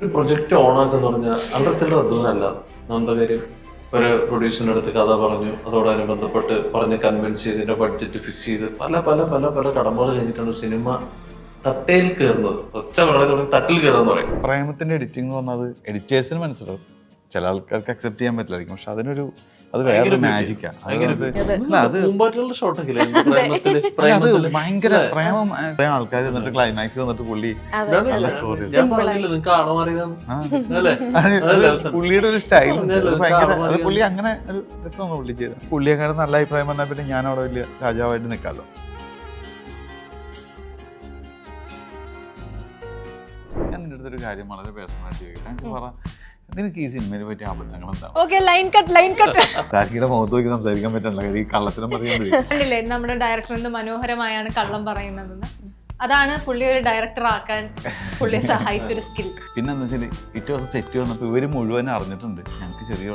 ഒരു പ്രൊജക്ട് ഓണാക്കെന്ന് പറഞ്ഞാൽ അണ്ടർ ചില്ലറ അതൊന്നുമല്ല നമ്മുടെ കാര്യം ഒരു പ്രൊഡ്യൂസറിന്റെ അടുത്ത് കഥ പറഞ്ഞു. അതോടൊപ്പം ബന്ധപ്പെട്ട് പറഞ്ഞ് കൺവിൻസ് ചെയ്ത് എന്റെ ബഡ്ജറ്റ് ഫിക്സ് ചെയ്ത് പല പല പല പല കടമ്പകൾ കഴിഞ്ഞിട്ടാണ് സിനിമ തട്ടയിൽ കയറുന്നത് ഒച്ച പറയുന്നത് തട്ടിൽ കയറുക എന്ന് പറയും. പ്രേമത്തിന്റെ എഡിറ്റിംഗ് എന്ന് പറഞ്ഞത് എഡിറ്റേഴ്സിന് മനസ്സിലാവും. ചില ആൾക്കാർക്ക് അക്സെപ്റ്റ് ചെയ്യാൻ പറ്റില്ലായിരിക്കും. പക്ഷെ അതിനൊരു അത് വേറെ മാജിക്കാ അത് ഭയങ്കര പ്രേമം ആൾക്കാർ എന്നിട്ട് ക്ലൈമാക്സ് വന്നിട്ട് പുള്ളി പുള്ളിയുടെ ഒരു സ്റ്റൈൽ ഭയങ്കര അത് പുള്ളി അങ്ങനെ ഒരു രസമാണ് പുള്ളി ചെയ്തത്. പുള്ളിയെക്കാളും നല്ല അഭിപ്രായം പറഞ്ഞാൽ പിന്നെ ഞാൻ അവിടെ വലിയ രാജാവായിട്ട് നിൽക്കാമല്ലോ ഞാൻ നിന്റെ അടുത്തൊരു കാര്യം വളരെ പേഴ്സണലായിട്ട് ചോദിക്കാം. പറ നിനക്ക് ഈ സിനിമയെ പറ്റിയ അബദ്ധങ്ങൾ എന്താണ് okay line cut line cut സാരിയുടെ മുഖത്ത് നോക്കി സംസാരിക്കാൻ പറ്റണില്ല. കാര്യം ഈ കള്ളത്തിനും കണ്ടില്ലേ നമ്മുടെ ഡയറക്ടർ എന്ത് മനോഹരമായാണ് കള്ളം പറയുന്നതെന്ന്. അതാണ് പുള്ളി ഒരു ഡയറക്ടർ ആക്കാൻ പുള്ളിയെ സഹായിച്ച ഒരു സ്കിൽ പിന്നെ എന്താ വെച്ചാൽ ഇറ്റ് ദിവസം സെറ്റ് വന്നപ്പോൾ ഇവർ മുഴുവൻ അറിഞ്ഞിട്ടുണ്ട്. ഞങ്ങൾക്ക് ചെറിയ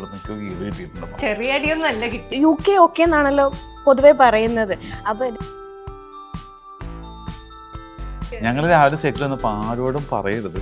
കിട്ടിയിട്ടുണ്ട്? ചെറിയ അടിയൊന്നും അല്ല കിട്ടി. യു കെ ഓക്കെ എന്നാണല്ലോ പൊതുവെ പറയുന്നത്. അപ്പൊ ഞങ്ങൾ രാവിലെ സെറ്റിൽ വന്നപ്പോൾ ആരോടും പറയരുത്.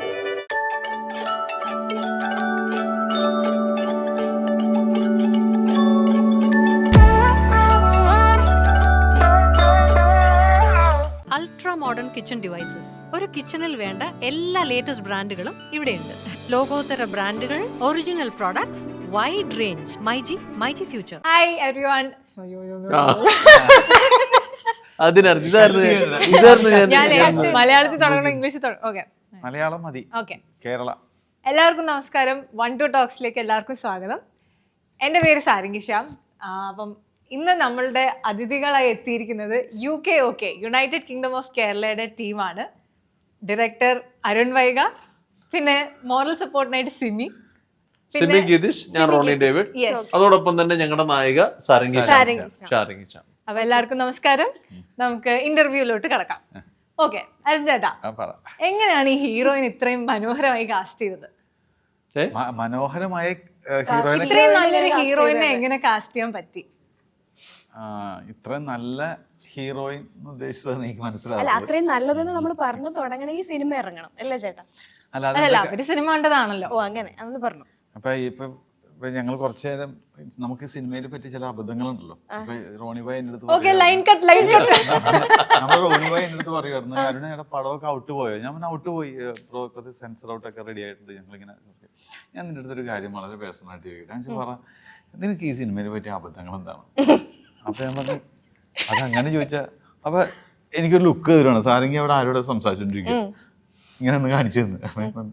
latest ബ്രാൻഡുകളും ഇവിടെയുണ്ട്. ലോകോത്തര ബ്രാൻഡുകൾ original products wide range myG myG future hi everyone ആ. അതിനർത്ഥം ഇതായിരുന്നു ഞാൻ- ഇതായിരുന്നു ഞാൻ ഞാൻ ഞാൻ മലയാളത്തിൽ തുടങ്ങണം ഇംഗ്ലീഷിൽ തുടങ്ങണം ഓക്കെ മലയാളം മതി. ഓക്കെ കേരള. എല്ലാവർക്കും നമസ്കാരം. വൺ ടു ടോക്സിലേക്ക് എല്ലാവർക്കും സ്വാഗതം. എന്റെ പേര് സാരംഗി ശ്യാം. അപ്പം ഇന്ന് നമ്മളുടെ അതിഥികളായി എത്തിയിരിക്കുന്നത് U K O K United Kingdom of കേരളയുടെ ടീമാണ് ഡയറക്ടർ അരുൺ വൈഗ പിന്നെ മോറൽ സപ്പോർട്ടിനായിട്ട് സിമി സിമി ഗീതിഷ് ഞാൻ റോണി ഡേവിഡ് അതോടൊപ്പം തന്നെ ഞങ്ങളുടെ നായിക സാരംഗി സാരംഗി. അപ്പൊ എല്ലാവർക്കും നമസ്കാരം. നമുക്ക് ഇന്റർവ്യൂലോട്ട് കിടക്കാം. ഓക്കെ അരുൺ ചേട്ടാ. എങ്ങനെയാണ് ഈ ഹീറോയിൻ ഇത്രയും മനോഹരമായി കാസ്റ്റ് ചെയ്തത്? മനോഹരമായ ഹീറോയിനെ ഇത്രയും നല്ലൊരു ഹീറോയിനെ എങ്ങനെ കാസ്റ്റ് ചെയ്യാൻ പറ്റി? ഇത്ര നല്ല ഹീറോയിൻ ഉദ്ദേശിച്ചത് എനിക്ക് അല്ല അത്രയും നല്ലതെന്ന് നമ്മൾ പറഞ്ഞു ഈ സിനിമ ഇറങ്ങണം. അല്ലേ ചേട്ടാ? അല്ല അല്ലല്ല അത് അവർ സിനിമ കണ്ടതാണല്ലോ. ഓ അങ്ങനെ. അന്ന് പറഞ്ഞു. അപ്പൊ ഇപ്പൊ ഇപ്പൊ ഞങ്ങൾ കുറച്ചു നേരം നമുക്ക് സിനിമയെ പറ്റി ചില അബദ്ധങ്ങളുണ്ടല്ലോ. റോണി ഭായി എന്റെ അടുത്ത് okay line cut line cut നമ്മൾ റോണി ഭായി എന്റെ അടുത്ത് പറയുമായിരുന്നു അരുണയുടെ പടമൊക്കെ ഔട്ട് പോയോ? ഞാൻ പറഞ്ഞു ഔട്ട് പോയി. പ്രോ ഇപ്പത്തെ സെൻസർ ഔട്ട് ഒക്കെ റെഡി ആയിട്ടുണ്ട്. ഞങ്ങളിങ്ങനെ ഞാൻ നിന്റെ അടുത്തൊരു കാര്യം വളരെ പേഴ്സണലായിട്ട് ചോദിക്കാം. ഞാൻ പറ നിനക്ക് ഈ സിനിമയെ പറ്റി അബദ്ധങ്ങൾ എന്താണ്? അപ്പൊ ഞാൻ പറഞ്ഞു അതങ്ങനെ ചോദിച്ചാ അപ്പൊ എനിക്കൊരു ലുക്ക് തരുവാണ്. സാരെങ്കിൽ അവിടെ ആരോടെ സംസാരിച്ചോണ്ടിരിക്കും ഇങ്ങനെ ഒന്ന് കാണിച്ചു തന്നു. അപ്പൊ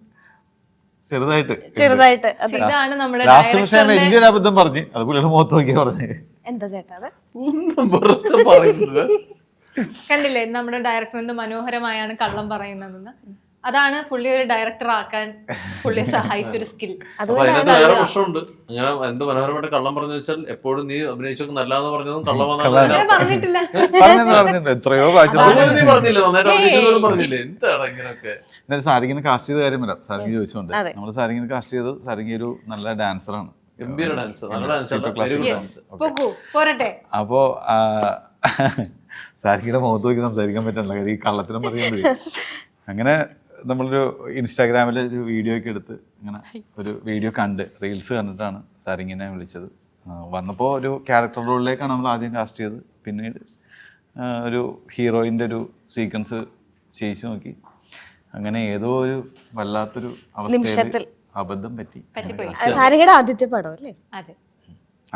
ചെറുതായിട്ട്. ചെറുതായിട്ട് ഇതാണ് നമ്മുടെ ലാസ്റ്റ് പക്ഷേ ഞാൻ ഡയറക്ടറിന്റെ വലിയൊരു അബദ്ധം പറഞ്ഞു അത് പുള്ളിയുടെ മുഖത്ത് നോക്കിയാ പറഞ്ഞു. എന്താ ചേട്ടാ അത്? ഒന്നും പറയുന്നത്. കണ്ടില്ലേ നമ്മുടെ ഡയറക്ടർ എന്ത് മനോഹരമായാണ് കള്ളം പറയുന്നതെന്ന്. അതാണ് പുള്ളി ഒരു ഡയറക്ടർ ആക്കാൻ പുള്ളിയെ സഹായിച്ച ഒരു സ്കിൽ അപ്പൊ അതിനകത്ത് വേറെ പ്രശ്നമുണ്ട്. അങ്ങനെ എന്ത് മനോഹരമായിട്ട് കള്ളം പറഞ്ഞു വെച്ചാൽ എപ്പോഴും നീ അഭിനയിച്ചൊക്കെ നല്ലതെന്ന് പറഞ്ഞതും കള്ളമാണെന്ന് അങ്ങനെ പറഞ്ഞിട്ടില്ല. പറഞ്ഞെന്ന് പറഞ്ഞിട്ടുണ്ട് എത്രയോ പ്രാവശ്യം നീ പറഞ്ഞില്ല? നന്നായിട്ട് അഭിനയിച്ചതും പറഞ്ഞില്ലേ? എന്താണ് ഇങ്ങനെയൊക്കെ എന്നാലും സാരിങ്ങിനെ കാസ്റ്റ് ചെയ്ത കാര്യം സാരിങ്ങി സാരിങ് ചോദിച്ചോണ്ട് നമ്മൾ സാരിങ്ങിന് കാസ്റ്റ് ചെയ്ത് സാരിങ്ങി ഒരു നല്ല ഡാൻസറാണ് ഗംഭീര ഡാൻസ് നല്ല ഡാൻസ് പോരട്ടെ. അപ്പോ സാരിക്കിയുടെ മുഖത്ത് നോക്കി സംസാരിക്കാൻ പറ്റണല്ലോ. ഈ കള്ളത്തിനും പറയുമ്പോഴേ. അങ്ങനെ നമ്മളൊരു ഇൻസ്റ്റാഗ്രാമിൽ ഒരു വീഡിയോ ഒക്കെ എടുത്ത് ഇങ്ങനെ ഒരു വീഡിയോ കണ്ട് റീൽസ് കണ്ടിട്ടാണ് സാരിങ്ങിനെ വിളിച്ചത്. വന്നപ്പോൾ ഒരു ക്യാരക്ടർ റോളിലേക്കാണ് നമ്മൾ ആദ്യം കാസ്റ്റ് ചെയ്തത്. പിന്നീട് ഒരു ഹീറോയിന്റെ ഒരു സീക്വൻസ് ചെയ്യിച്ചു നോക്കി. അങ്ങനെ ഏതോ ഒരു വല്ലാത്തൊരു അവസ്ഥയിൽ അബദ്ധം പറ്റി. ആദ്യത്തെ പടം അല്ലേ? അതെ.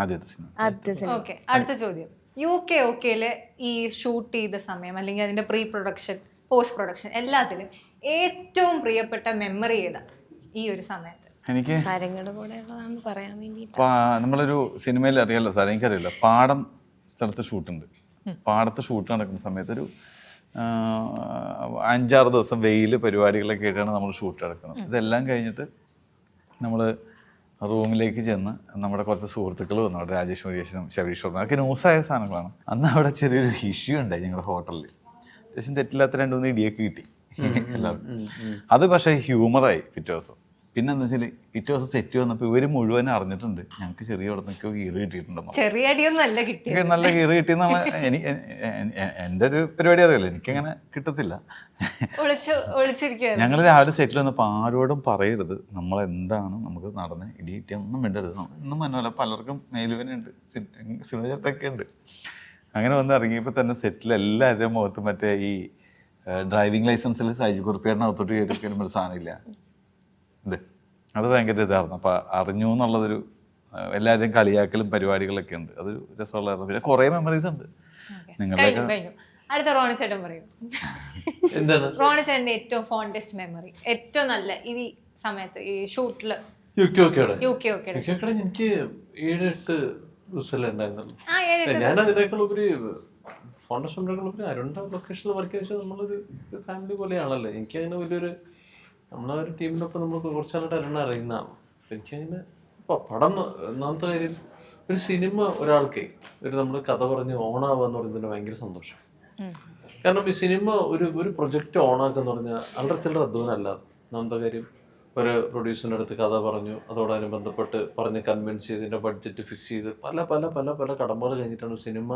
ആദ്യത്തെ സിനിമ. ഓക്കെ അടുത്ത ചോദ്യം. യു കെ ഒക്കെയിൽ ഈ ഷൂട്ട് ചെയ്ത സമയം അല്ലെങ്കിൽ അതിന്റെ പ്രീ പ്രൊഡക്ഷൻ പോസ്റ്റ് പ്രൊഡക്ഷൻ എല്ലാത്തിലും ഏറ്റവും പ്രിയപ്പെട്ട മെമ്മറി ഏതാ ഈ ഒരു സമയത്ത്? എനിക്ക് സാരംഗയുടെ കൂടെ ഉള്ളതാണെന്ന് പറയാൻ വേണ്ടിട്ട് പാ- നമ്മളൊരു സിനിമയിൽ അറിയാലോ സാർ എനിക്കറിയില്ല. പാടം സ്ഥലത്ത് ഷൂട്ടുണ്ട്. പാടത്ത് ഷൂട്ട് നടക്കുന്ന സമയത്ത് ഒരു അഞ്ചാറ് ദിവസം വെയിൽ പരിപാടികളൊക്കെ ആയിട്ടാണ് നമ്മൾ ഷൂട്ട് നടക്കുന്നത്. ഇതെല്ലാം കഴിഞ്ഞിട്ട് നമ്മൾ റൂമിലേക്ക് ചെന്ന് നമ്മുടെ കുറച്ച് സുഹൃത്തുക്കൾ വന്നു. അവിടെ രാജേഷ് മുരുകേശനും ശബരീശ്വരനും അതൊക്കെ ന്യൂസായ സാധനങ്ങളാണ്. അന്ന് അവിടെ ചെറിയൊരു ഇഷ്യൂ ഉണ്ടായി ഞങ്ങളുടെ ഹോട്ടലിൽ അത്യാവശ്യം തെറ്റില്ലാത്ത രണ്ട് മൂന്ന് ഇടിയൊക്കെ കിട്ടി. അത് പക്ഷേ ഹ്യൂമറായി പിറ്റേ ദിവസം പിന്നെ എന്താ വെച്ചാൽ പിറ്റേ ദിവസം സെറ്റ് വന്നപ്പോൾ ഇവർ മുഴുവൻ അറിഞ്ഞിട്ടുണ്ട്. ഞങ്ങൾക്ക് ചെറിയ ഇടത്തൊക്കെ കീറ് കിട്ടിയിട്ടുണ്ടെന്നോ ചെറിയ അടിയൊന്നും അല്ല കിട്ടിയത്. എനിക്ക് നല്ല കീറി കിട്ടിയെന്ന് എനിക്ക് എന്റെ ഒരു പരിപാടി അറിയില്ല. എനിക്കങ്ങനെ കിട്ടത്തില്ല. ഞങ്ങൾ രാവിലെ സെറ്റിൽ വന്നപ്പോൾ ആരോടും പറയരുത്. നമ്മൾ എന്താണ് നമുക്ക് നടന്ന് ഇടി കിട്ടിയ ഒന്നും വേണ്ടരുത് ഒന്നും മനോല പലർക്കും മേലുവനുണ്ട് സിനിമ ചേട്ടൊക്കെ ഉണ്ട്. അങ്ങനെ വന്ന് ഇറങ്ങിയപ്പോൾ തന്നെ സെറ്റിൽ എല്ലാവരുടെയും മുഖത്ത് മറ്റേ ഈ ഡ്രൈവിംഗ് ലൈസൻസിൽ സൈജ് കുറിപ്പിയുടെ അകത്തോട്ട് കയറി കഴിയുമ്പോൾ ഒരു സാധനമില്ല ഇത് അത് ഭയങ്കര ഇതായിരുന്നു. അപ്പം അറിഞ്ഞു എന്നുള്ളതൊരു എല്ലാവരും കളിയാക്കലും പരിപാടികളൊക്കെ ഉണ്ട്. അതൊരു രസമുള്ളതായിരുന്നു. പിന്നെ കുറേ മെമ്മറീസ് ഉണ്ട്. നിങ്ങളുടെ അടുത്ത റോണി ചേട്ടൻ പറയും. എന്താണ്? റോണി ചേട്ടന്റെ ഏറ്റവും ഫോണ്ടസ്റ്റ് മെമ്മറി ഏറ്റവും നല്ല ഈ സമയത്ത് ഈ ഷൂട്ടിൽ. U K OK U K OK എനിക്ക് ഏഴ് എട്ട് ദിവസമല്ലേ ഉണ്ടായിരുന്നുള്ളൂ. ഞാൻ അതിനേക്കാൾ ഉപരി ഫൗണ്ടേഷൻ ഉപരി അരുണ്ട ലൊക്കേഷനിൽ വർക്ക് ചെയ്ത നമ്മളൊരു ഫാമിലി പോലെയാണല്ലോ. എനിക്ക് അങ്ങനെ വലിയൊരു നമ്മളെ ഒരു ടീമിനൊപ്പം നമ്മൾ കുറച്ച് നാളായിട്ട് അരുണ അറിയുന്നതാണ് എനിക്ക് എനിക്കങ്ങനെ ഇപ്പോൾ പടം ഒന്നാമത്തെ കാര്യം ഒരു സിനിമ ഒരാൾക്ക് ഒരു നമ്മൾ കഥ പറഞ്ഞ് ഓണാവുക എന്ന് പറയുന്നതിന് ഭയങ്കര സന്തോഷം. കാരണം ഈ സിനിമ ഒരു ഒരു പ്രൊജക്റ്റ് ഓണാക്കുക എന്ന് പറഞ്ഞാൽ അല്ലറ ചില്ലറ അധ്വാനമല്ല. ഒന്നാമത്തെ കാര്യം ഒരു പ്രൊഡ്യൂസറിന്റെ അടുത്ത് കഥ പറഞ്ഞു അതോടൊപ്പം ബന്ധപ്പെട്ട് പറഞ്ഞ് കൺവിൻസ് ചെയ്ത് ഇതിന്റെ ബഡ്ജറ്റ് ഫിക്സ് ചെയ്ത് പല പല പല പല കടമ്പകൾ കഴിഞ്ഞിട്ടാണ് സിനിമ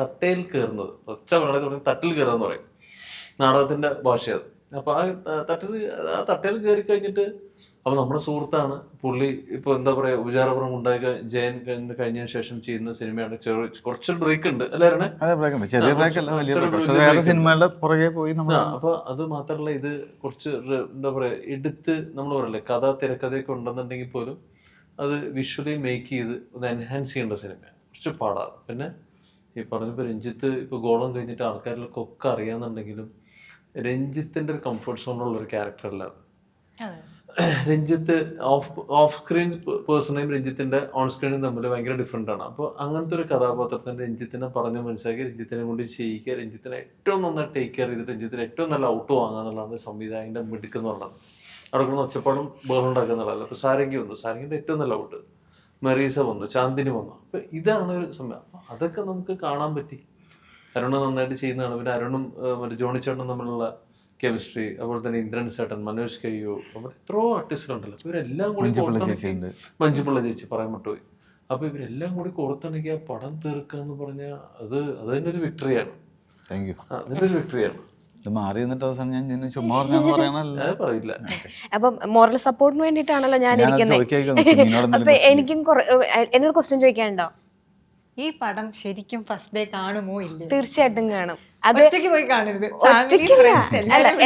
തട്ടയിൽ കയറുന്നത്. ഒച്ച മലയാളത്തിൽ പറഞ്ഞാൽ തട്ടിൽ കയറുക എന്ന് പറയും. നാടകത്തിന്റെ ഭാഷ അത്. അപ്പോൾ ആ തട്ടിൽ ആ തട്ടയിൽ കയറി കഴിഞ്ഞിട്ട് അപ്പോൾ നമ്മുടെ സുഹൃത്താണ് പുള്ളി ഇപ്പോൾ എന്താ പറയുക ഉപചാരപുരം ഉണ്ടായി ജയൻ കഴിഞ്ഞ കഴിഞ്ഞതിന് ശേഷം ചെയ്യുന്ന സിനിമയാണ് ചെറു കുറച്ചൊരു ബ്രേക്ക് ഉണ്ട്. അല്ലേ അരുണേ? അതെ ബ്രേക്ക് ചെറിയ ബ്രേക്ക് അല്ല വലിയ ബ്രേക്ക് പക്ഷെ break വേറെ ഉണ്ട്. സിനിമകളുടെ പുറകെ പോയി നമ്മൾ ആ അപ്പൊ അത് മാത്രല്ല ഇത് കുറച്ച് എന്താ പറയാ എടുത്ത് നമ്മൾ പറയല്ലേ കഥ തിരക്കഥയൊക്കെ ഉണ്ടെന്നുണ്ടെങ്കിൽ പോലും അത് വിഷ്വലി മേക്ക് ചെയ്ത് ഒന്ന് എൻഹാൻസ് ചെയ്യേണ്ട സിനിമയാണ്. കുറച്ച് പാടാണ് പിന്നെ ഈ പറഞ്ഞപ്പോൾ രഞ്ജിത്ത് ഇപ്പോൾ ഗോളം കഴിഞ്ഞിട്ട് ആൾക്കാരിലൊക്കെ ഒക്കെ അറിയാന്നുണ്ടെങ്കിലും രഞ്ജിത്തിന്റെ ഒരു കംഫർട്ട് സോണുള്ള ഒരു ക്യാരക്ടർ അല്ല രഞ്ജിത്ത് ഓഫ് ഓഫ് സ്ക്രീൻ പേഴ്സണയും രഞ്ജിത്തിന്റെ ഓൺ സ്ക്രീനും തമ്മിൽ ഭയങ്കര ഡിഫറെന്റ് ആണ്. അപ്പോൾ അങ്ങനത്തെ ഒരു കഥാപാത്രത്തിന് രഞ്ജിത്തിനെ പറഞ്ഞ് മനസ്സിലാക്കി രഞ്ജിത്തിനെ കൊണ്ട് ചെയ്യിക്കുക രഞ്ജിത്തിനെ ഏറ്റവും നന്നായി ടേക്ക് കെയർ ചെയ്തിട്ട് രഞ്ജിത്തിന് ഏറ്റവും നല്ല ഔട്ട് വാങ്ങുക എന്നുള്ളതാണ് സംവിധായകന്റെ മിടുക്കെന്നുള്ളത് അവിടെ കൊണ്ട് ഒച്ചപ്പാടും ബഹളം ഉണ്ടാക്കുക എന്നുള്ളതല്ല. അപ്പോൾ സാരംഗി വന്നു. സാരംഗിന്റെ ഏറ്റവും നല്ല ഔട്ട് മെറീസ വന്നു ചാന്ദിനി വന്നു. അപ്പൊ ഇതാണ് ഒരു സംഭവം. അതൊക്കെ നമുക്ക് കാണാൻ പറ്റി. അരുണ് നന്നായിട്ട് ചെയ്യുന്നതാണ്. പിന്നെ അരുണും മറ്റേ ജോണി ചേട്ടനും തമ്മിലുള്ള കെമിസ്ട്രി അതുപോലെ തന്നെ ഇന്ദ്രൻ ചേട്ടൻ മനോജ് കയ്യോ അവിടെ എത്രയോ ആർട്ടിസ്റ്റുകൾ ഉണ്ടല്ലോ. ഇവരെല്ലാം കൂടി മഞ്ജുപിള്ള. ചേച്ചി പറയാൻ വിട്ടുപോയി അപ്പൊ ഇവരെല്ലാം കൂടി കോർത്തിണക്കി ആ പടം തീർക്കുക എന്ന് പറഞ്ഞാൽ അത് അത് തന്നെ ഒരു വിക്ടറിയാണ് അതിന്റെ ഒരു വിക്ടറിയാണ് ഇത് മാറി നിന്നിട്ട് അവസാനം ഞാൻ നിന്നെ ചുമ്മാ പറഞ്ഞാന്ന് പറയണല്ലോ പറയില്ല. അപ്പം മോറൽ സപ്പോർട്ടിന് വേണ്ടിയിട്ടാണല്ലോ ഞാൻ ഇരിക്കുന്നത് അപ്പൊ എനിക്കും എന്നൊരു ക്വസ്റ്റ്യൻ ചോദിക്കാനുണ്ടോ? ഈ പടം ശരിക്കും ഫസ്റ്റ് ഡേ കാണുമോ ഇല്ലേ തീർച്ചയായിട്ടും കാണും. ഒറ്റയ്ക്ക് പോയി കാണരുത്.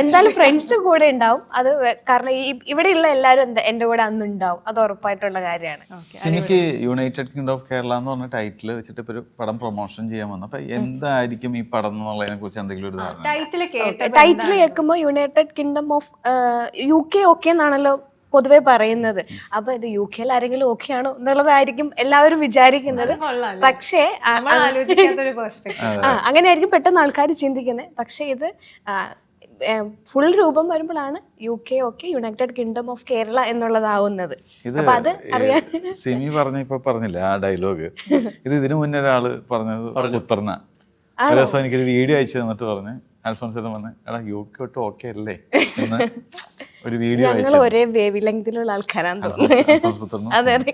എന്തായാലും ഫ്രണ്ട്സ് കൂടെ ഉണ്ടാവും. അത് കാരണം ഈ ഇവിടെയുള്ള എല്ലാവരും എന്റെ കൂടെ അന്ന് ഉണ്ടാവും. അത് ഉറപ്പായിട്ടുള്ള കാര്യമാണ്. എനിക്ക് യുണൈറ്റഡ് കിങ്ഡം ഓഫ് കേരള എന്ന് പറഞ്ഞ ടൈറ്റിൽ വെച്ചിട്ട് ഇപ്പൊ ഒരു പടം പ്രൊമോഷൻ ചെയ്യാൻ വന്നു. അപ്പൊ എന്തായിരിക്കും ഈ പടം എന്നുള്ളതിനെ കുറിച്ച് എന്തെങ്കിലും ഒരു ധാരണ ടൈറ്റിൽ കേട്ട ടൈറ്റിൽ കേൾക്കുമ്പോൾ United Kingdom of U K OK എന്നാണല്ലോ പൊതുവെ പറയുന്നത്. അപ്പൊ ഇത് യു കെയിൽ ആരെങ്കിലും ഓക്കെ ആണോ എന്നുള്ളതായിരിക്കും എല്ലാവരും വിചാരിക്കുന്നത്. പക്ഷേ അങ്ങനെയായിരിക്കും പെട്ടെന്ന് ആൾക്കാർ ചിന്തിക്കുന്നത്. പക്ഷേ ഇത് ഫുൾ രൂപം വരുമ്പോഴാണ് U K OK United Kingdom of Kerala എന്നുള്ളതാവുന്നത്. അപ്പൊ അത് അറിയാൻ സിമി പറഞ്ഞ ഇപ്പൊ പറഞ്ഞില്ല ആ ഡയലോഗ് ഇത് ഇതിനു മുന്നേ ഒരാൾ പറഞ്ഞത് ഉത്തർന്ന. ഒരു ദിവസം എനിക്കൊരു വീഡിയോ അയച്ചു തന്നിട്ട് പറഞ്ഞ് അൽഫോൻസ് പറഞ്ഞ് എടാ യു കെ ഒട്ടും ഓക്കെ അല്ലേ? എന്ന് ഒരു വീഡിയോ ഞങ്ങൾ ഒരേ വേവ് ലെങ്തിലുള്ള ആൾക്കാരാന്ന് തോന്നുന്നു. അതെ അതെ.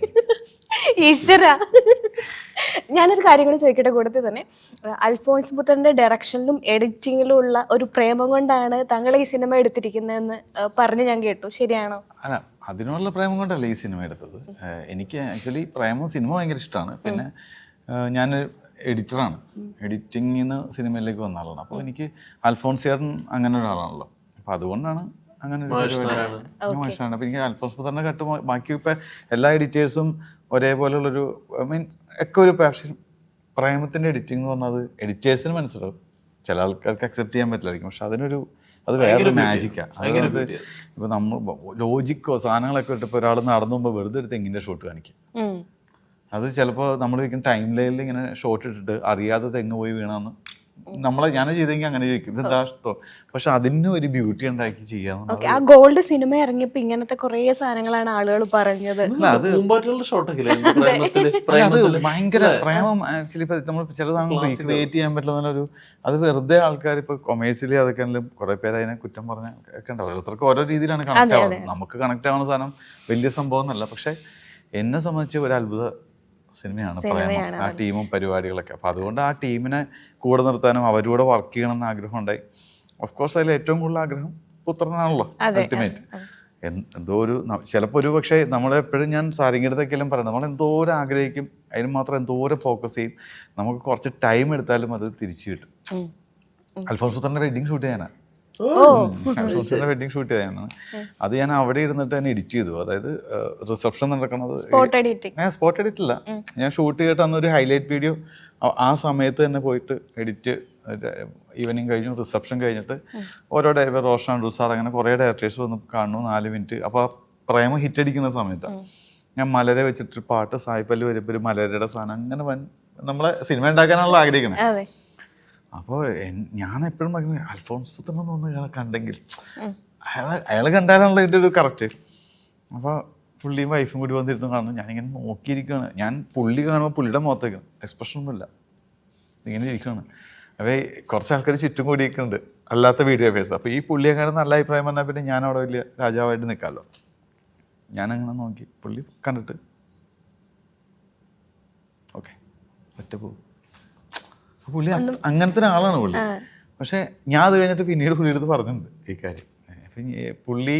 ഈശ്വര. ഞാനൊരു കാര്യം കൂടി ചോദിക്കട്ടെ കൂടത്തിൽ തന്നെ. അൽഫോൺസ് പുത്രന്റെ ഡയറക്ഷനിലും എഡിറ്റിങ്ങിലും ഉള്ള ഒരു പ്രേമം കൊണ്ടാണ് താങ്കൾ ഈ സിനിമ എടുത്തിരിക്കുന്നതെന്ന് പറഞ്ഞ് ഞാൻ കേട്ടു. ശരിയാണോ? അല്ല അതിനുള്ള പ്രേമം കൊണ്ടല്ല ഈ സിനിമ എടുത്തത്. എനിക്ക് ആക്ച്വലി പ്രേമം സിനിമ ഭയങ്കര ഇഷ്ടമാണ്. പിന്നെ ഞാൻ എഡിറ്ററാണ് എഡിറ്റിങ്ങിൽ നിന്ന് സിനിമയിലേക്ക് വന്ന ആളാണ്. അപ്പോൾ എനിക്ക് അൽഫോൺസ് ചേട്ടൻ അങ്ങനെ ഒരാളാണല്ലോ. അപ്പോൾ അതുകൊണ്ടാണ് അങ്ങനെ മോശമാണ്. അപ്പോൾ എനിക്ക് അൽഫോൺസ് പുത്രന്റെ കട്ട് ബാക്കി ഇപ്പം എല്ലാ എഡിറ്റേഴ്സും ഒരേപോലെയുള്ളൊരു ഐ മീൻ ഒക്കെ ഒരു പാഷൻ പ്രേമത്തിന്റെ എഡിറ്റിംഗ് എന്ന് പറഞ്ഞാൽ അത് എഡിറ്റേഴ്സിന് മനസ്സിലാവും. ചില ആൾക്കാർക്ക് അക്സെപ്റ്റ് ചെയ്യാൻ പറ്റില്ലായിരിക്കും. പക്ഷെ അതിനൊരു അത് വേറെ മാജിക്കാണ് ഭയങ്കര അതായത് ഇപ്പൊ നമ്മൾ ലോജിക്കോ സാധനങ്ങളൊക്കെ ഇട്ടിപ്പോൾ ഒരാൾ നടന്നു പോകുമ്പോൾ വെറുതെ എടുത്ത് എങ്ങനെ ഷോട്ട് കാണിക്കും. അത് ചിലപ്പോൾ നമ്മൾ വയ്ക്കുന്ന ടൈം ലൈനിൽ ഇങ്ങനെ ഷോട്ട് ഇട്ടിട്ട് അറിയാതെ തെങ്ങ് പോയി വീണാന്ന്. നമ്മളെ ഞാൻ ചെയ്തെങ്കിൽ അങ്ങനെ ചോദിക്കും. ഇതെന്താ ഇഷ്ടം? പക്ഷെ അതിന് ഒരു ബ്യൂട്ടി ഉണ്ടാക്കി ചെയ്യാൻ ആ ഗോൾഡ് സിനിമ ഇറങ്ങിയപ്പോ ഇങ്ങനത്തെ കുറേ സാധനങ്ങളാണ് ആളുകൾ പറഞ്ഞത്. അത് ഭയങ്കര പ്രേമം ആക്ച്വലി ഇപ്പൊ നമ്മൾ ചില സാധനങ്ങൾ റീക്രിയേറ്റ് ചെയ്യാൻ പറ്റുന്ന ഒരു അത് വെറുതെ ആൾക്കാർ ഇപ്പൊ കൊമേഴ്സ്യലി അതൊക്കെ ആണെങ്കിലും കുറെ പേര് അതിനെ കുറ്റം പറഞ്ഞ ഒക്കെ ഉണ്ടാവും ഓരോരുത്തർക്ക് ഓരോ രീതിയിലാണ് കണക്ട് ആവുന്നത്. നമുക്ക് കണക്ട് ആവുന്ന സാധനം വലിയ സംഭവം എന്നല്ല പക്ഷെ എന്നെ സംബന്ധിച്ച് ഒരു അത്ഭുത സിനിമയാണ് പ്രേമം ആ ടീമും പരിപാടികളൊക്കെ. അപ്പോൾ അതുകൊണ്ട് ആ ടീമിനെ കൂടെ നിർത്താനും അവരോട് വർക്ക് ചെയ്യണം എന്ന് ആഗ്രഹം ഉണ്ടായി ഓഫ് കോഴ്സ് അതിൽ ഏറ്റവും കൂടുതൽ ആഗ്രഹം പുത്രനാണല്ലോ അൾട്ടിമേറ്റ് എന്തോ ഒരു ചിലപ്പോൾ ഒരു പക്ഷേ നമ്മളെപ്പോഴും ഞാൻ സാരിങ്ങിടത്തേക്കെല്ലാം പറയുന്നത് നമ്മൾ എന്തോരം ആഗ്രഹിക്കും അതിന് മാത്രം എന്തോരം ഫോക്കസ് ചെയ്യും. നമുക്ക് കുറച്ച് ടൈം എടുത്താലും അത് തിരിച്ചു കിട്ടും. അൽഫോൺസ് പുത്രന്റെ വെഡിങ് ഷൂട്ട് ചെയ്യാനാണ് അൽഫോൺസിന്റെ വെഡിങ് ഷൂട്ട് ചെയ്യാനാണ് അത് ഞാൻ അവിടെ ഇരുന്നിട്ട് തന്നെ എഡിറ്റ് ചെയ്തു. അതായത് റിസപ്ഷൻ നടക്കുന്നത് ഞാൻ സ്പോട്ട് എഡിറ്റ് ഇല്ല. ഞാൻ ഷൂട്ട് ചെയ്തിട്ട് അന്നൊരു ഹൈലൈറ്റ് വീഡിയോ ആ സമയത്ത് തന്നെ പോയിട്ട് എഡിറ്റ് ഈവനിങ് കഴിഞ്ഞു റിസപ്ഷൻ കഴിഞ്ഞിട്ട് ഓരോ ഡയറക്ടർ റോഷൻ സാർ അങ്ങനെ കുറേ ഡയറക്ടേഴ്സ് വന്ന് കാണുന്നു നാല് മിനിറ്റ് അപ്പോൾ പ്രേമം ഹിറ്റ് അടിക്കുന്ന സമയത്താണ് ഞാൻ മലരെ വെച്ചിട്ട് പാട്ട് സായിപ്പല്ല് വരുമ്പോൾ ഒരു മലരയുടെ സാധനം അങ്ങനെ വൻ നമ്മളെ സിനിമ ഉണ്ടാക്കാനുള്ള ആഗ്രഹിക്കുന്നത് അതെ. അപ്പോൾ ഞാൻ എപ്പോഴും പറയുന്നത് അൽഫോൺസ് പുത്തമ്മ ഒന്ന് കണ്ടെങ്കിൽ അയാൾ അയാൾ കണ്ടാലാണല്ലോ ഇതിന്റെ ഒരു കറക്റ്റ് അപ്പോൾ പുള്ളിയും വൈഫും കൂടി വന്നിരുന്നു കാണുന്നു. ഞാനിങ്ങനെ നോക്കിയിരിക്കുകയാണ്. ഞാൻ പുള്ളി കാണുമ്പോൾ പുള്ളിയുടെ മുഖത്തേക്ക് എക്സ്പ്രഷൻ ഒന്നുമില്ല. ഇങ്ങനെ ഇരിക്കുകയാണ്. അപ്പോൾ കുറച്ച് ആൾക്കാർ ചുറ്റും കൂടിയൊക്കെയുണ്ട് അല്ലാത്ത വീഡിയോ ഫേസ് അപ്പോൾ ഈ പുള്ളിയെ കാണാൻ നല്ല അഭിപ്രായം പറഞ്ഞാൽ പിന്നെ ഞാൻ അവിടെ വലിയ രാജാവായിട്ട് നിൽക്കാമല്ലോ ഞാനങ്ങനെ നോക്കി. പുള്ളി കണ്ടിട്ട്. ഓക്കെ ഒറ്റ പോകും പുള്ളി അങ്ങനത്തെ ഒരാളാണ് പുള്ളി. പക്ഷെ ഞാൻ അത് കഴിഞ്ഞിട്ട് പിന്നീട് പുള്ളിയെടുത്ത് പറഞ്ഞിട്ടുണ്ട് ഈ കാര്യം. പുള്ളി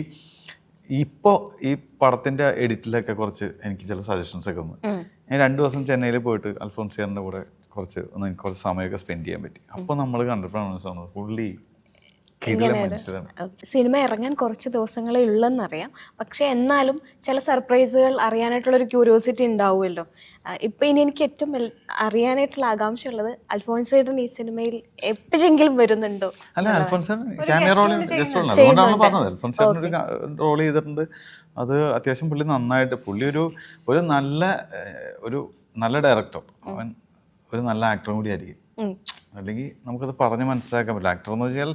ഇപ്പോൾ ഈ പടത്തിന്റെ എഡിറ്റിലൊക്കെ കുറച്ച് എനിക്ക് ചില സജഷൻസ് ഒക്കെ വന്നു. ഞാൻ രണ്ട് ദിവസം ചെന്നൈയിൽ പോയിട്ട് അൽഫോൺസിയറിന്റെ കൂടെ കുറച്ച് ഒന്ന് കുറച്ച് സമയമൊക്കെ സ്പെൻഡ് ചെയ്യാൻ പറ്റി. അപ്പോൾ നമ്മൾ കണ്ടപ്പോഴാണ് മനസ്സിലാവുന്നത് പുള്ളി സിനിമ ഇറങ്ങാൻ കുറച്ച് ദിവസങ്ങളേ ഉള്ളെന്നറിയാം. പക്ഷെ എന്നാലും ചില സർപ്രൈസുകൾ അറിയാനായിട്ടുള്ള ഒരു ക്യൂരിയോസിറ്റി ഉണ്ടാവുമല്ലോ. ഇപ്പം ഇനി എനിക്ക് ഏറ്റവും അറിയാനായിട്ടുള്ള ആകാംക്ഷ ഉള്ളത് അൽഫോൺസേട്ടൻ ഈ സിനിമയിൽ എപ്പോഴെങ്കിലും വരുന്നുണ്ടോ? അല്ല റോൾ ചെയ്തിട്ടുണ്ട്. അത് അത്യാവശ്യം പുള്ളി നന്നായിട്ട് പുള്ളി ഒരു ഒരു നല്ല ഒരു നല്ല ഡയറക്ടർ. അവൻ ഒരു നല്ല ആക്ടറും കൂടി ആയിരിക്കും. അല്ലെങ്കിൽ നമുക്കത് പറഞ്ഞ് മനസ്സിലാക്കാൻ പറ്റില്ല. ആക്ടർ എന്ന് വെച്ചാൽ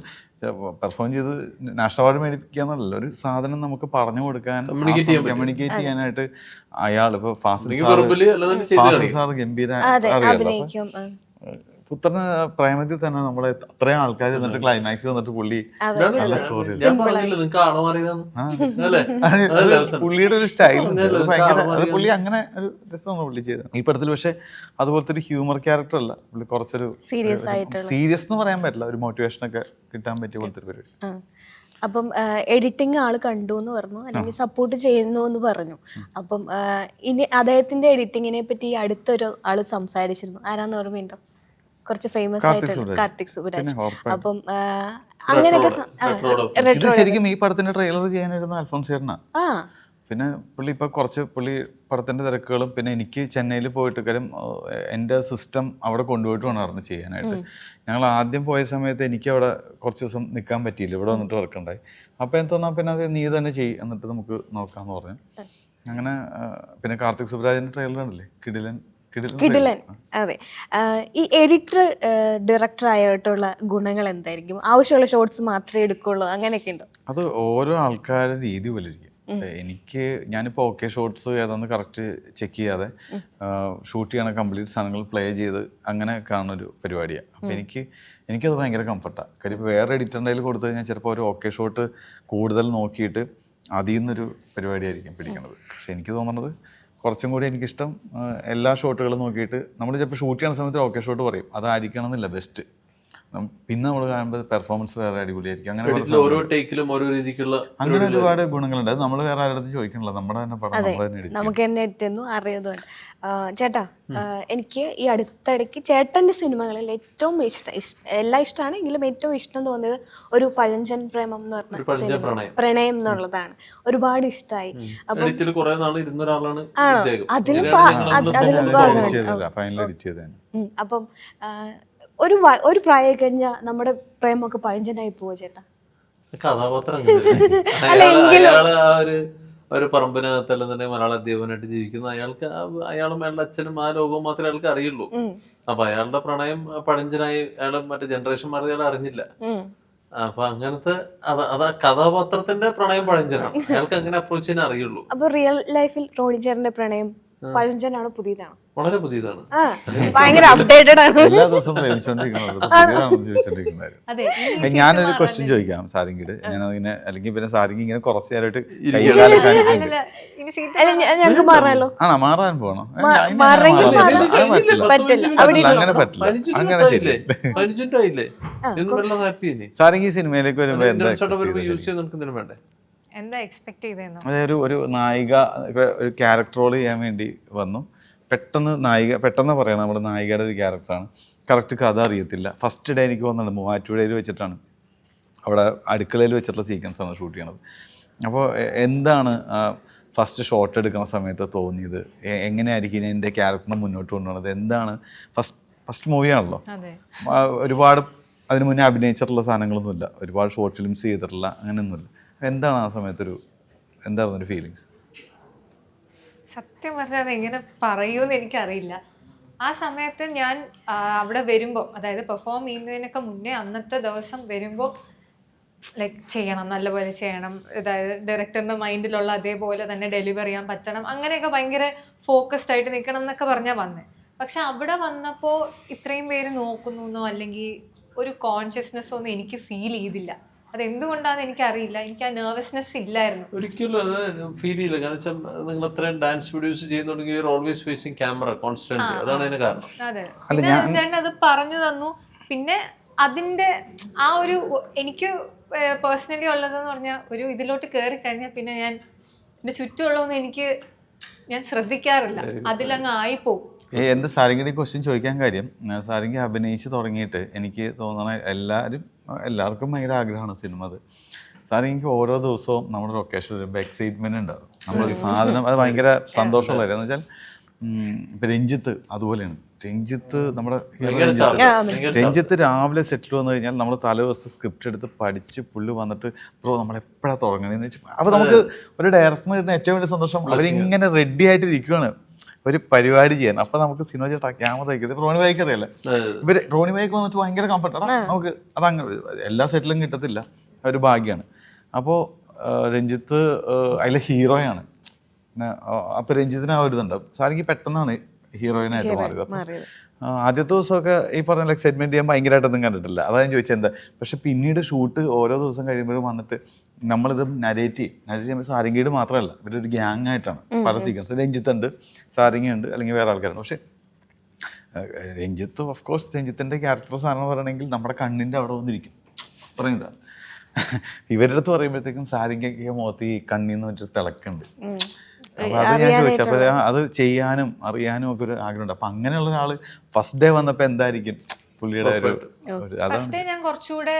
പെർഫോം ചെയ്ത് നാഷണൽ അവാർഡ് മേടിക്കുക ഒരു സാധനം നമുക്ക് പറഞ്ഞു കൊടുക്കാൻ കമ്മ്യൂണിക്കേറ്റ് ചെയ്യാനായിട്ട് അയാൾ ഇപ്പൊ ഫാസ്റ്റ് സാർ ഗംഭീര അറിയാലോ. പുത്രന് പ്രൈമറി തന്നെ നമ്മളെ അത്രയും ആൾക്കാർ എന്നിട്ട് ക്ലൈമാക്സ് വന്നിട്ട് പുള്ളി? പുള്ളിയുടെ ഒരു സ്റ്റൈൽ അത് പുള്ളി അങ്ങനെ ഒരു രസമാണ് പുള്ളി ചെയ്തത്. ഈ പടത്തിൽ പക്ഷെ അതുപോലത്തെ ഒരു ഹ്യൂമർ ക്യാരക്ടർ അല്ല. പുള്ളി കുറച്ചൊരു സീരിയസ് ആയിട്ട് സീരിയസ് എന്ന് പറയാൻ പറ്റില്ല. ഒരു മോട്ടിവേഷൻ ഒക്കെ കിട്ടാൻ പറ്റിയ പോലത്തെ ഒരു പരിപാടി. അപ്പം എഡിറ്റിംഗ് ആൾ കണ്ടു എന്ന് പറഞ്ഞു. അല്ലെങ്കിൽ സപ്പോർട്ട് ചെയ്യുന്നു എന്ന് പറഞ്ഞു. അപ്പം ഇനി അദ്ദേഹത്തിന്റെ എഡിറ്റിങ്ങിനെ പറ്റി അടുത്തൊരു ആൾ സംസാരിച്ചിരുന്നു. ആരാന്ന് ഓർമ്മയുണ്ടോ? കുറച്ച് ഫേമസ് ആയിട്ടുള്ള. കാർത്തിക് സുബരാജ്. അപ്പം അങ്ങനെയൊക്കെ ഇത് ശരിക്കും ഈ പടത്തിന്റെ ട്രെയിലർ ചെയ്യാനിരുന്ന അൽഫോൺസ് ചേട്ടനാ. ആ. പിന്നെ പുള്ളി ഇപ്പൊ കുറച്ച് പുള്ളി പടത്തിന്റെ തിരക്കുകളും പിന്നെ എനിക്ക് ചെന്നൈയിൽ പോയിട്ട് കാര്യം എന്റെ എന്റെ സിസ്റ്റം അവിടെ കൊണ്ടുപോയിട്ട് വേണമായിരുന്നു ചെയ്യാനായിട്ട്. ഞങ്ങൾ ആദ്യം പോയ സമയത്ത് എനിക്ക് അവിടെ കുറച്ച് ദിവസം നിൽക്കാൻ പറ്റിയില്ല. ഇവിടെ വന്നിട്ട് വർക്ക് ഉണ്ടായി. അപ്പോൾ തോന്നാ പിന്നെ അത് നീ തന്നെ ചെയ് എന്നിട്ട് നമുക്ക് നോക്കാമെന്ന് പറഞ്ഞു. അങ്ങനെ പിന്നെ കാർത്തിക് സുബ്രാജിന്റെ ട്രെയിലർ ഉണ്ടല്ലേ കിടിലൻ കിടിലൻ അതെ. ഈ എഡിറ്റർ ഡയറക്ടർ ആയിട്ടുള്ള ഗുണങ്ങൾ എന്തായിരിക്കും ആവശ്യമുള്ള ഷോർട്സ് മാത്രമേ എടുക്കുള്ളൂ അങ്ങനെയൊക്കെ ഉണ്ടോ? അത് ഓരോ ആൾക്കാരുടെ രീതി പോലെ ഇരിക്കും. എനിക്ക് ഞാനിപ്പോൾ ഓക്കെ ഷോർട്സ് ഏതാന്ന് കറക്റ്റ് ചെക്ക് ചെയ്യാതെ ഷൂട്ട് ചെയ്യണ കംപ്ലീറ്റ് സാധനങ്ങൾ പ്ലേ ചെയ്ത് അങ്ങനെ കാണുന്ന ഒരു പരിപാടിയാണ് അപ്പോൾ എനിക്ക് എനിക്കത് ഭയങ്കര കംഫർട്ടാണ് കാര്യം ഇപ്പോൾ വേറെ എഡിറ്ററിന്റെ കയ്യിൽ കൊടുത്തു കഴിഞ്ഞാൽ ചിലപ്പോൾ ഒരു ഓക്കെ ഷോട്ട് കൂടുതൽ നോക്കിയിട്ട് അതിൽ നിന്നൊരു പരിപാടിയായിരിക്കും പിടിക്കുന്നത് പക്ഷെ എനിക്ക് തോന്നുന്നത് കുറച്ചും കൂടി എനിക്കിഷ്ടം എല്ലാ ഷോട്ടുകളും നോക്കിയിട്ട്. നമ്മൾ ചിലപ്പോൾ ഷൂട്ട് ചെയ്യുന്ന സമയത്ത് ഓക്കെ ഷോട്ട് പറയും. അതായിരിക്കണം എന്നില്ല ബെസ്റ്റ് പിന്നെ നമ്മൾ കാണുമ്പോൾ പെർഫോമൻസ് വേറെ അടിപൊളിയായിരിക്കും. അങ്ങനെ ഓരോ ടേക്കിലും ഓരോ രീതിക്കുള്ള അങ്ങനെ ഒരുപാട് ഗുണങ്ങളുണ്ട്. അത് നമ്മൾ വേറെ ആരുടെ ചോദിക്കണില്ല. നമ്മുടെ തന്നെ പടം നമ്മൾ തന്നെ നമുക്ക് തന്നെ എത്തുന്നു അറിയുന്നുണ്ട് ചേട്ടാ എനിക്ക് ഈ അടുത്തിടയ്ക്ക് ചേട്ടന്റെ സിനിമകളിൽ ഏറ്റവും ഇഷ്ടം ഇഷ്- എല്ലാം ഇഷ്ടമാണ്. എങ്കിലും ഏറ്റവും ഇഷ്ടം തോന്നിയത് ഒരു പഴഞ്ചൻ പ്രേമം എന്ന് പറഞ്ഞ. പ്രണയം. എന്നുള്ളതാണ് ഒരുപാട് ഇഷ്ടമായി അപ്പം. അതിലും അപ്പം ഒരു വ- ഒരു പ്രായം കഴിഞ്ഞാൽ നമ്മുടെ പ്രേമൊക്കെ പഴഞ്ചനായി പോവോ ചേട്ടാ? കഥാപാത്രം? അയാൾ അയാൾ ആ ഒരു ഒരു പറമ്പിനകത്തെല്ലാം തന്നെ മലയാള അധ്യാപനായിട്ട് ജീവിക്കുന്ന അയാൾക്ക് ആ- അയാളും അയാളുടെ അച്ഛനും ആ ലോകവും മാത്രമേ അയാൾക്ക് അറിയുള്ളൂ. ഉം. അപ്പൊ അയാളുടെ പ്രണയം പഴഞ്ചനായി അയാൾ മറ്റേ ജനറേഷൻ മാറി അയാൾ അറിഞ്ഞില്ല. ഉം. അപ്പൊ അങ്ങനത്തെ അത് അത് ആ കഥാപാത്രത്തിന്റെ പ്രണയം പഴഞ്ചനാണ്. അയാൾക്ക് അങ്ങനെ അപ്രോച്ച് ചെയ്യാൻ അറിയുള്ളൂ. അപ്പൊ റിയൽ ലൈഫിൽ റോണി ചേട്ടന്റെ പ്രണയം പഴഞ്ചനാണോ പുതിയതാണോ. വളരെ പുതിയതാണ്. ഭയങ്കര അപ്ഡേറ്റഡ് ആണ്. എല്ലാ ദിവസവും ചോദിച്ചോണ്ടിരിക്കുന്നത് അതെ ഞാനൊരു ക്വസ്റ്റ്യൻ ചോദിക്കാം സാരിങ്കിട് ഞാൻ അതിങ്ങനെ അല്ലെങ്കിൽ പിന്നെ സാരിങ് ഇങ്ങനെ കുറച്ച് നേരമായിട്ട് മാറാലോ? ആണോ? മാറാൻ പോണോ. അത് അങ്ങനെ പറ്റില്ല. അങ്ങനെ ശരി പതിനഞ്ചിന്റെ ഇന്ന് വെള്ളം ഹാപ്പി ഇനി. സാരിങ് ഈ സിനിമയിലേക്ക് വരുമ്പോ എന്താ യൂസ് നമുക്ക് വേണ്ടേ? എന്താ എക്സ്പെക്ട് ചെയ്തേന്നോ അതായത് ഒരു ഒരു നായിക ഒരു ക്യാരക്ടർ റോൾ ചെയ്യാൻ വേണ്ടി വന്നു. പെട്ടെന്ന് നായിക പെട്ടെന്ന് പറയണം നമ്മുടെ നായികയുടെ ഒരു ക്യാരക്ടറാണ്. കറക്റ്റ് കഥ അറിയത്തില്ല. ഫസ്റ്റ് ഡേ എനിക്ക് വന്നിട്ടുണ്ട് മൂവാറ്റുപുഴയിൽ വെച്ചിട്ടാണ്. അവിടെ അടുക്കളയിൽ വെച്ചിട്ടുള്ള സീക്വൻസ് ആണ് ഷൂട്ട് ചെയ്യണത്. അപ്പോൾ എന്താണ് ഫസ്റ്റ് ഷോട്ട് എടുക്കുന്ന സമയത്ത് തോന്നിയത്? എങ്ങനെയായിരിക്കും എന്റെ ക്യാരക്ടറിനെ മുന്നോട്ട് കൊണ്ടുപോകുന്നത് എന്താണ് ഫസ്റ്റ് ഫസ്റ്റ് മൂവിയാണല്ലോ ഒരുപാട് അതിന് മുന്നേ അഭിനയിച്ചിട്ടുള്ള സാധനങ്ങളൊന്നുമില്ല. ഒരുപാട് ഷോർട്ട് ഫിലിംസ് ചെയ്തിട്ടുള്ള അങ്ങനെയൊന്നുമില്ല. എന്താണ് ആ സമയത്തൊരു എന്തായിരുന്നു ഒരു ഫീലിങ്സ് സത്യം പറഞ്ഞാൽ അത് എങ്ങനെ പറയൂന്ന് എനിക്കറിയില്ല. ആ സമയത്ത് ഞാൻ അവിടെ വരുമ്പോൾ അതായത് പെർഫോം ചെയ്യുന്നതിനൊക്കെ മുന്നേ അന്നത്തെ ദിവസം വരുമ്പോൾ ലൈക്ക് ചെയ്യണം നല്ലപോലെ ചെയ്യണം. അതായത് ഡയറക്ടറിന്റെ മൈൻഡിലുള്ള അതേപോലെ തന്നെ ഡെലിവർ ചെയ്യാൻ പറ്റണം. അങ്ങനെയൊക്കെ ഭയങ്കര ഫോക്കസ്ഡ് ആയിട്ട് നിൽക്കണം എന്നൊക്കെ പറഞ്ഞാൽ വന്നേ. പക്ഷെ അവിടെ വന്നപ്പോൾ ഇത്രയും പേര് നോക്കുന്നു എന്നോ അല്ലെങ്കിൽ ഒരു കോൺഷ്യസ്നെസ്സോ ഒന്നും എനിക്ക് ഫീൽ ചെയ്തില്ല. അത് എനിക്ക് എനിക്കറിയില്ല. എനിക്ക് ആ നെർവസ്നെസ് ഇല്ലായിരുന്നു. ഒരിക്കലും അത് ഫീൽ ചെയ്യില്ല. കാരണം വെച്ചാൽ നിങ്ങൾ അത്രയും ഡാൻസ് വീഡിയോസ് ചെയ്യുന്നുണ്ടെങ്കിൽ ഓൾവേസ് ഫേസിങ് ക്യാമറ കോൺസ്റ്റന്റ് അതാണ് അതിന് കാരണം. അതെ. ചേട്ടൻ അത് പറഞ്ഞു തന്നു. പിന്നെ അതിന്റെ ആ ഒരു എനിക്ക് പേഴ്സണലി ഉള്ളതെന്ന് പറഞ്ഞാൽ ഒരു ഇതിലോട്ട് കയറി കഴിഞ്ഞാൽ പിന്നെ ഞാൻ എന്റെ ചുറ്റുമുള്ളതൊന്നും എനിക്ക് ഞാൻ ശ്രദ്ധിക്കാറില്ല. അതിലങ്ങ് ആയിപ്പോവും. ഏ, എന്ത് സാരംഗിയുടെ ക്വസ്റ്റ്യൻ ചോദിക്കാൻ കാര്യം? ഞാൻ സാരിങ്ക അഭിനയിച്ച് തുടങ്ങിയിട്ട് എനിക്ക് തോന്നണ എല്ലാവരും എല്ലാവർക്കും ഭയങ്കര ആഗ്രഹമാണ് സിനിമ അത്. എനിക്ക് ഓരോ ദിവസവും നമ്മുടെ ലൊക്കേഷൻ വരുമ്പോൾ എക്സൈറ്റ്മെന്റ് ഉണ്ടാവും നമ്മളൊരു സാധനം അത് ഭയങ്കര സന്തോഷമുള്ള കാര്യം. എന്ന് വെച്ചാൽ ഇപ്പം രഞ്ജിത്ത് അതുപോലെയാണ്. രഞ്ജിത്ത് നമ്മുടെ രഞ്ജിത്ത്. രാവിലെ സെറ്റിൽ വന്നു കഴിഞ്ഞാൽ നമ്മൾ തലേ ദിവസം സ്ക്രിപ്റ്റ് എടുത്ത് പഠിച്ച് പുള്ളി വന്നിട്ട് ബ്രോ നമ്മൾ എപ്പോഴാണ് തുടങ്ങണേന്ന് വെച്ചാൽ അപ്പോൾ നമുക്ക് ഒരു ഡയറക്ടറിന് കിട്ടുന്ന ഏറ്റവും വലിയ സന്തോഷം അവരിങ്ങനെ റെഡി ആയിട്ട് ഇരിക്കുകയാണ് ഒരു പരിപാടി ചെയ്യാൻ അപ്പൊ നമുക്ക് സിനിമ ചേട്ടാ ക്യാമറ വയ്ക്കുന്നത് റോണി ബൈക്ക് അല്ലേ ഇവർ റോണി ബൈക്ക് വന്നിട്ട് ഭയങ്കര കംഫർട്ടാണ് നമുക്ക് അത് അങ്ങനെ എല്ലാ സെറ്റിലും കിട്ടത്തില്ല. ഒരു ഭാഗ്യമാണ് അപ്പോൾ രഞ്ജിത്ത് അതിലെ ഹീറോയാണ്. അപ്പൊ രഞ്ജിത്തിന് ആ ഒരു ഇതുണ്ട്. സാറിക്ക് പെട്ടെന്നാണ് ഹീറോയിനായിട്ട് മാറിയത്. ആദ്യത്തെ ദിവസമൊക്കെ ഈ പറഞ്ഞ എക്സൈറ്റ്മെന്റ് ചെയ്യാൻ ഭയങ്കരമായിട്ടൊന്നും കണ്ടിട്ടില്ല. അതാ ഞാൻ ചോദിച്ചത് എന്താ? പക്ഷെ പിന്നീട് ഷൂട്ട് ഓരോ ദിവസം കഴിയുമ്പോഴും വന്നിട്ട് നമ്മളിത് നരേറ്റ് ചെയ്യും. നരേറ്റ് ചെയ്യുമ്പോൾ സാരംഗീട് മാത്രമല്ല ഇവരൊരു ഗ്യാങ് ആയിട്ടാണ്. പല സീക്വൻസ് രഞ്ജിത്ത് ഉണ്ട് സാരിങ്ങ ഉണ്ട് അല്ലെങ്കിൽ വേറെ ആൾക്കാരുണ്ട്. പക്ഷെ രഞ്ജിത്ത് ഓഫ് കോഴ്സ് രഞ്ജിത്തിന്റെ ക്യാരക്ടർ സാധനം പറയണമെങ്കിൽ നമ്മുടെ കണ്ണിന്റെ അവിടെ വന്നിരിക്കും. പറയുന്നതാണ് ഇവരുടെ അടുത്ത് പറയുമ്പോഴത്തേക്കും സാരംഗിയൊക്കെ മുഖത്ത് ഈ കണ്ണിന്ന് മറ്റൊരു തിളക്കുണ്ട് അത് ഞാൻ ചോദിച്ചു അപ്പൊ അത് ചെയ്യാനും അറിയാനും ഒക്കെ ഒരു ആഗ്രഹമുണ്ട്. അപ്പൊ അങ്ങനെയുള്ള ഒരാൾ ഫസ്റ്റ് ഡേ വന്നപ്പോ എന്തായിരിക്കും പുള്ളിയുടെ ഒരു ഫസ്റ്റ് ഡേ ഞാൻ കുറച്ചുകൂടെ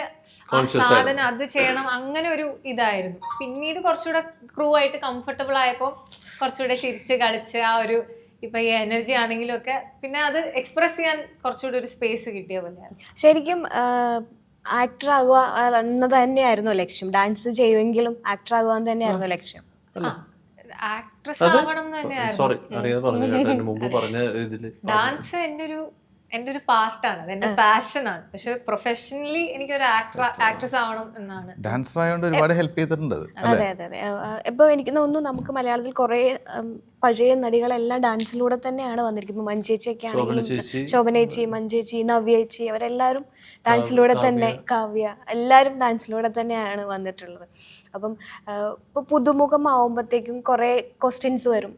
സാധനം അത് ചെയ്യണം അങ്ങനെ ഒരു ഇതായിരുന്നു. പിന്നീട് കുറച്ചുകൂടെ ക്രൂ ആയിട്ട് കംഫർട്ടബിൾ ആയപ്പോൾ കുറച്ചുകൂടെ ചിരിച്ച് കളിച്ച് ആ ഒരു ഇപ്പൊ ഈ എനർജി ആണെങ്കിലും ഒക്കെ പിന്നെ അത് എക്സ്പ്രസ് ചെയ്യാൻ കുറച്ചുകൂടെ ഒരു സ്പേസ് കിട്ടിയ പോലെയാണ്. ശരിക്കും ആക്ടർ ആകുക എന്ന് തന്നെയായിരുന്നു ലക്ഷ്യം. ഡാൻസ് ചെയ്യുമെങ്കിലും ആക്ടർ ആകുക തന്നെയായിരുന്നു ലക്ഷ്യം. ആക്ട്രസ് ആവണം എന്ന് സോറി അറിയാതെ പറഞ്ഞു കേട്ടോ എന്റെ മുമ്പ് പറഞ്ഞ ഇതിൽ ഡാൻസ് എന്റെ ഒരു എന്റെ ഒരു പാർട്ടാണ് അത് എന്റെ പാഷനാണ് പക്ഷെ പ്രൊഫഷണലി എനിക്കൊരു ആക്ടർ ആക്ട്രസ് ആവണം എന്നാണ്. ഡാൻസർ ആയതുകൊണ്ട് ഒരുപാട് ഹെൽപ്പ് ചെയ്തിട്ടുണ്ട് അത്. അതെ അതെ ഇപ്പോൾ എനിക്ക് തോന്നുന്നു നമുക്ക് മലയാളത്തിൽ കുറേ പഴയ നടികളെല്ലാം ഡാൻസിലൂടെ തന്നെയാണ് വന്നിരിക്കുന്നത്. മഞ്ചേച്ചിയൊക്കെ ആണെങ്കിലും. ശോഭനേച്ചി മഞ്ചേച്ചി നവ്യേച്ചി അവരെല്ലാവരും ഡാൻസിലൂടെ തന്നെ കാവ്യ എല്ലാവരും ഡാൻസിലൂടെ തന്നെയാണ് വന്നിട്ടുള്ളത്. അപ്പം ഇപ്പോൾ പുതുമുഖമാവുമ്പോഴത്തേക്കും കുറേ ക്വസ്റ്റ്യൻസ് വരും.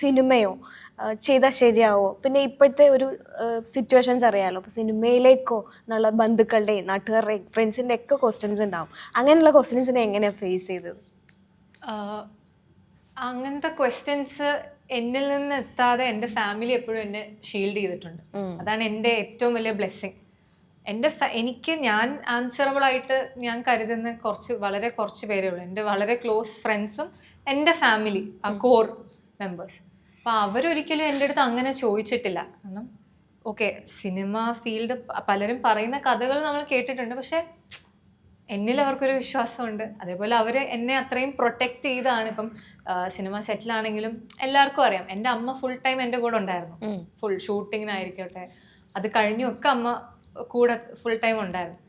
സിനിമയോ ചെയ്താൽ ശരിയാവോ? പിന്നെ ഇപ്പോഴത്തെ ഒരു സിറ്റുവേഷൻസ് അറിയാമല്ലോ അപ്പോൾ സിനിമയിലേക്കോ എന്നുള്ള ബന്ധുക്കളുടെയും നാട്ടുകാരുടെയും ഫ്രണ്ട്സിന്റെ ഒക്കെ ക്വസ്റ്റ്യൻസ് ഉണ്ടാവും. അങ്ങനെയുള്ള ക്വസ്റ്റ്യൻസിനെ എങ്ങനെയാണ് ഫേസ് ചെയ്തത്? അങ്ങനത്തെ ക്വസ്റ്റ്യൻസ് എന്നിൽ നിന്ന് എത്താതെ എന്റെ ഫാമിലി എപ്പോഴും എന്നെ ഷീൽഡ് ചെയ്തിട്ടുണ്ട്. അതാണ് എന്റെ ഏറ്റവും വലിയ ബ്ലെസ്സിങ് എന്റെ എനിക്ക് ഞാൻ ആൻസറബിൾ ആയിട്ട് ഞാൻ കരുതുന്ന കുറച്ച് വളരെ കുറച്ച് പേരേ ഉള്ളൂ. എന്റെ വളരെ ക്ലോസ് ഫ്രണ്ട്സും എന്റെ ഫാമിലി ആ കോർ മെമ്പേഴ്സ് അപ്പോൾ അവരൊരിക്കലും എന്റെ അടുത്ത് അങ്ങനെ ചോദിച്ചിട്ടില്ല. കാരണം ഓക്കെ സിനിമ ഫീൽഡ് പലരും പറയുന്ന കഥകൾ നമ്മൾ കേട്ടിട്ടുണ്ട്. പക്ഷേ എന്നിൽ അവർക്കൊരു വിശ്വാസമുണ്ട്. അതേപോലെ അവർ എന്നെ അത്രയും പ്രൊട്ടക്റ്റ് ചെയ്താണ്. ഇപ്പം സിനിമ സെറ്റിലാണെങ്കിലും എല്ലാവർക്കും അറിയാം. എന്റെ അമ്മ ഫുൾ ടൈം എന്റെ കൂടെ ഉണ്ടായിരുന്നു. ഫുൾ ഷൂട്ടിങ്ങിനായിരിക്കട്ടെ അത് കഴിഞ്ഞൊക്കെ അമ്മ കൂടെ ഫുൾ ടൈം ഉണ്ടായിരുന്നു.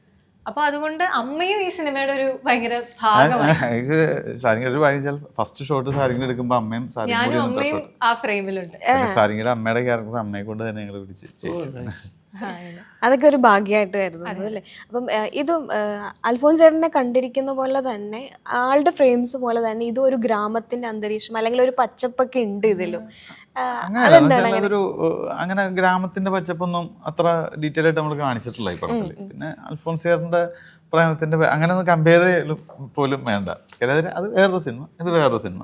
അപ്പൊ അതുകൊണ്ട് അമ്മയും ഈ സിനിമയുടെ ഒരു ഭയങ്കര ഭാഗമാണ് ഫസ്റ്റ് ഷോട്ട് സാരിങ്ങ എടുക്കുമ്പോ അമ്മയും ഞാനും അമ്മയും ആ ഫ്രെയിമിലുണ്ട് സാരിങ്ങയുടെ അമ്മയുടെ ക്യാരക്ടർ അമ്മയെ കൊണ്ട് തന്നെ ഞങ്ങൾ പിടിച്ച്. അതൊക്കെ ഒരു ഭാഗ്യമായിട്ട് കരുതുന്നു അല്ലേ? അപ്പം ഇതും അൽഫോൻസ് ചേട്ടനെ കണ്ടിരിക്കുന്ന പോലെ തന്നെ ആളുടെ ഫ്രെയിംസ് പോലെ തന്നെ ഇതും ഒരു ഗ്രാമത്തിന്റെ അന്തരീക്ഷം അല്ലെങ്കിൽ ഒരു പച്ചപ്പൊക്കെ ഉണ്ട് ഇതിലും. അതൊരു അങ്ങനെ ഗ്രാമത്തിന്റെ പച്ചപ്പൊന്നും അത്ര ഡീറ്റെയിൽ ആയിട്ട് നമ്മൾ കാണിച്ചിട്ടില്ല ഈ പടത്തിൽ പിന്നെ അൽഫോൺസിയറിന്റെ പ്രേമത്തിന്റെ അങ്ങനെ ഒന്ന് കമ്പയർ പോലും വേണ്ട. അത് വേറൊരു സിനിമ ഇത് വേറൊരു സിനിമ.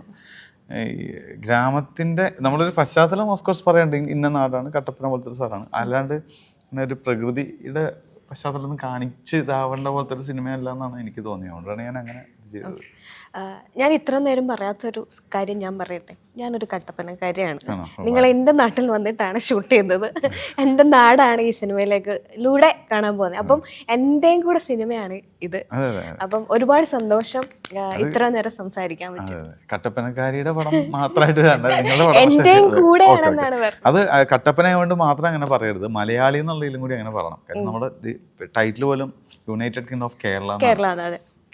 ഈ ഗ്രാമത്തിന്റെ നമ്മളൊരു പശ്ചാത്തലം ഓഫ് കോഴ്സ് പറയണ്ട ഇന്ന നാടാണ് കട്ടപ്പന പോലത്തെ ഒരു സ്ഥലമാണ്. അല്ലാണ്ട് ഇങ്ങനെ ഒരു പ്രകൃതിയുടെ പശ്ചാത്തലം ഒന്നും കാണിച്ച് ഇതാവേണ്ട പോലത്തെ ഒരു സിനിമയല്ല എന്നാണ് എനിക്ക് തോന്നിയത്. അതുകൊണ്ടാണ് ഞാൻ അങ്ങനെ ചെയ്തത്. ഞാൻ ഇത്ര നേരം പറയാത്തൊരു കാര്യം ഞാൻ പറയട്ടെ? ഞാനൊരു കട്ടപ്പനക്കാരിയാണ്? നിങ്ങൾ എന്റെ നാട്ടിൽ വന്നിട്ടാണ് ഷൂട്ട് ചെയ്തത് എന്റെ നാടാണ് ഈ സിനിമയിലേക്ക് ലൂടെ കാണാൻ പോകുന്നത്. അപ്പം എന്റെയും കൂടെ സിനിമയാണ് ഇത്. അപ്പം ഒരുപാട് സന്തോഷം ഇത്ര നേരം സംസാരിക്കാൻ പറ്റും. കട്ടപ്പനക്കാരിയുടെ പടം മാത്രമായിട്ട് എന്റെയും കൂടെ ആണെന്നാണ്. അത് കട്ടപ്പന കൊണ്ട് മാത്രം അങ്ങനെ പറയരുത്. മലയാളി എന്നുള്ളതിലും കൂടി അങ്ങനെ പറയണം. കാരണം നമ്മുടെ ടൈറ്റിൽ പോലും United Kingdom of Kerala Kerala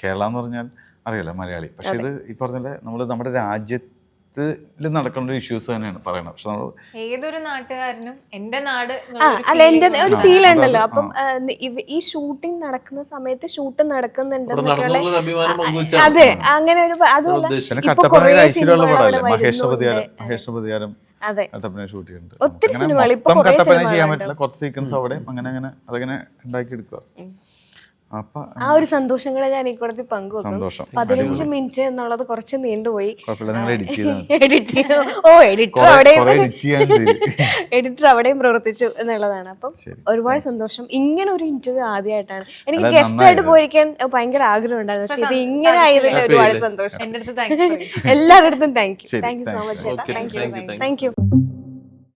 Kerala എന്ന് പറഞ്ഞാൽ അറിയാലോ മലയാളി. പക്ഷെ ഇത് ഈ പറഞ്ഞ നമ്മൾ നമ്മുടെ രാജ്യത്ത് നടക്കുന്ന ഇഷ്യൂസ് തന്നെയാണ് പറയണത്. പക്ഷെ നമ്മൾ ഏതൊരു നാട്ടുകാരനും എന്റെ നാട് അല്ല എന്റെ എന്റെ ഒരു ഫീൽ ഉണ്ടല്ലോ. അപ്പം ഈ ഷൂട്ടിംഗ് നടക്കുന്ന സമയത്ത് ഷൂട്ട് നടക്കുന്നുണ്ട് അതെ അങ്ങനെ ഒരു അതുമല്ല മഹേഷ് പ്രതികാരം അതെ. കട്ടപ്പന ഷൂട്ട് ചെയ്യുന്നുണ്ട്. ഒത്തിരി സിനിമകൾ, ചെയ്യാൻ പറ്റില്ല. കുറച്ച് സീക്വൻസ് അവിടെ അങ്ങനെ അങ്ങനെ അതങ്ങനെ ഉണ്ടാക്കി എടുക്കുക ആ ഒരു സന്തോഷം കൂടെ ഞാൻ ഈ കൂടത്തിൽ പങ്കുവെക്കും. പതിനഞ്ച് മിനിറ്റ് എന്നുള്ളത് കുറച്ച് നീണ്ടുപോയി. ഓ എഡിറ്റർ അവിടെയും എഡിറ്റർ അവിടെയും പ്രവർത്തിച്ചു എന്നുള്ളതാണ്. അപ്പം ഒരുപാട് സന്തോഷം. ഇങ്ങനെ ഒരു ഇന്റർവ്യൂ ആദ്യമായിട്ടാണ്. എനിക്ക് ഗസ്റ്റ് ആയിട്ട്. പോയിരിക്കാൻ ഭയങ്കര ആഗ്രഹം ഉണ്ടായിരുന്നു. പക്ഷെ ഇത് ഇങ്ങനെ ആയതിൽ ഒരുപാട് സന്തോഷം. എല്ലാവരുടെ അടുത്തും thank you thank you so much thank you. Thank you